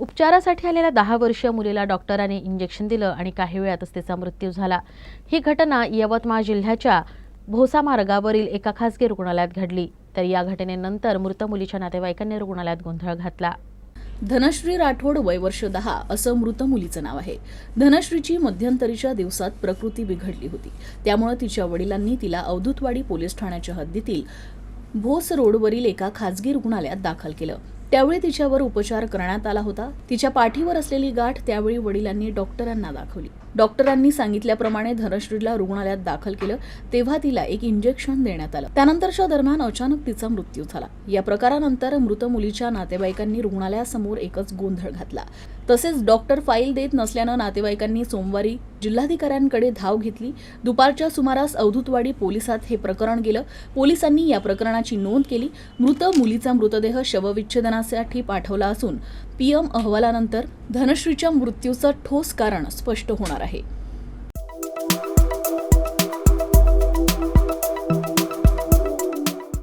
उपचारासाठी आलेल्या दहा वर्षीय मुलीला डॉक्टरांनी इंजेक्शन दिलं आणि काही वेळातच तिचा मृत्यू झाला. ही घटना यवतमाळ जिल्ह्याच्या भोसा मार्गावरील एका खासगी रुग्णालयात घडली. तर या घटनेनंतर मृत मुलीच्या नातेवाईकांनी रुग्णालयात गोंधळ घातला. धनश्री राठोड वय वर्ष दहा असं मृत मुलीचं नाव आहे. धनश्रीची मध्यंतरीच्या दिवसात प्रकृती बिघडली होती. त्यामुळे तिच्या वडिलांनी तिला अवधूतवाडी पोलीस ठाण्याच्या हद्दीतील भोस रोडवरील एका खाजगी रुग्णालयात दाखल केलं. त्यावेळी तिच्यावर उपचार करण्यात आला होता. तिच्या पाठीवर असलेली गाठ त्यावेळी वडिलांनी डॉक्टरांना दाखवली. डॉक्टरांनी सांगितल्याप्रमाणे धनश्रीला रुग्णालयात दाखल केलं तेव्हा तिला एक इंजेक्शन देण्यात आलं. त्यानंतरच्या दरम्यान अचानक तिचा मृत्यू झाला. या प्रकारानंतर मृत मुलीच्या नातेवाईकांनी रुग्णालयासमोर एकच गोंधळ घातला. तसेच डॉक्टर फाईल देत नसल्यानं नातेवाईकांनी सोमवारी जिल्हाधिकाऱ्यांकडे धाव घेतली. दुपारच्या सुमारास अवधूतवाडी पोलिसात हे प्रकरण गेलं. पोलिसांनी या प्रकरणाची नोंद केली. मृत मुलीचा मृतदेह शवविच्छेदनासाठी पाठवला असून पीएम अहवालानंतर धनश्रीच्या मृत्यूचं ठोस कारण स्पष्ट होणार आहे.